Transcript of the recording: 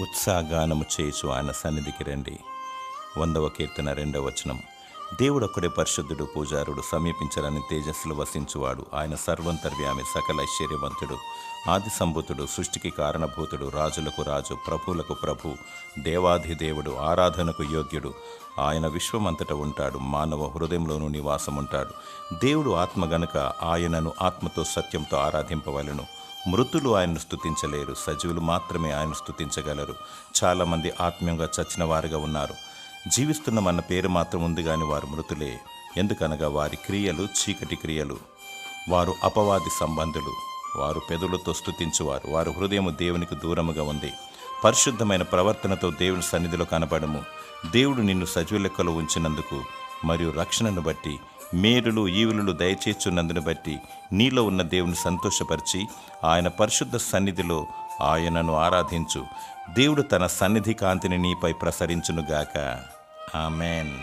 ఉత్సాహగానము చేయుచు ఆయన సన్నిధికి రండి. వందవ కీర్తన రెండవ వచనం. దేవుడొక్కడే పరిశుద్ధుడు పూజారుడు సమీపించరని తేజస్సులు వసించువాడు. ఆయన సర్వంతర్వ్యామి సకల ఐశ్వర్యవంతుడు ఆది సంభూతుడు సృష్టికి కారణభూతుడు రాజులకు రాజు ప్రభువులకు ప్రభు దేవాధిదేవుడు ఆరాధనకు యోగ్యుడు. ఆయన విశ్వమంతట ఉంటాడు మానవ హృదయంలోనూ నివాసం ఉంటాడు దేవుడు ఆత్మ గనుక ఆయనను ఆత్మతో సత్యంతో ఆరాధింపవలను. మృతులు ఆయన్ను స్తుతించలేరు సజీవులు మాత్రమే ఆయన స్తుతించగలరు. చాలామంది ఆత్మీయంగా చచ్చిన వారుగా ఉన్నారు. జీవిస్తున్నామన్న పేరు మాత్రం ఉంది కానీ వారు మృతులే. ఎందుకనగా వారి క్రియలు చీకటి క్రియలు. వారు అపవాది సంబంధులు. వారు పెదవులతో స్థుతించువారు వారు హృదయము దేవునికి దూరముగా ఉంది. పరిశుద్ధమైన ప్రవర్తనతో దేవుని సన్నిధిలో కనబడము. దేవుడు నిన్ను సజీవ లెక్కలో ఉంచినందుకు మరియు రక్షణను బట్టి మేలులు ఈవులు దయచేస్తున్నందును బట్టి నీలో ఉన్న దేవుని సంతోషపరిచి ఆయన పరిశుద్ధ సన్నిధిలో ఆయనను ఆరాధించు. దేవుడు తన సన్నిధి కాంతిని నీపై ప్రసరించునుగాక. ఆమెన్.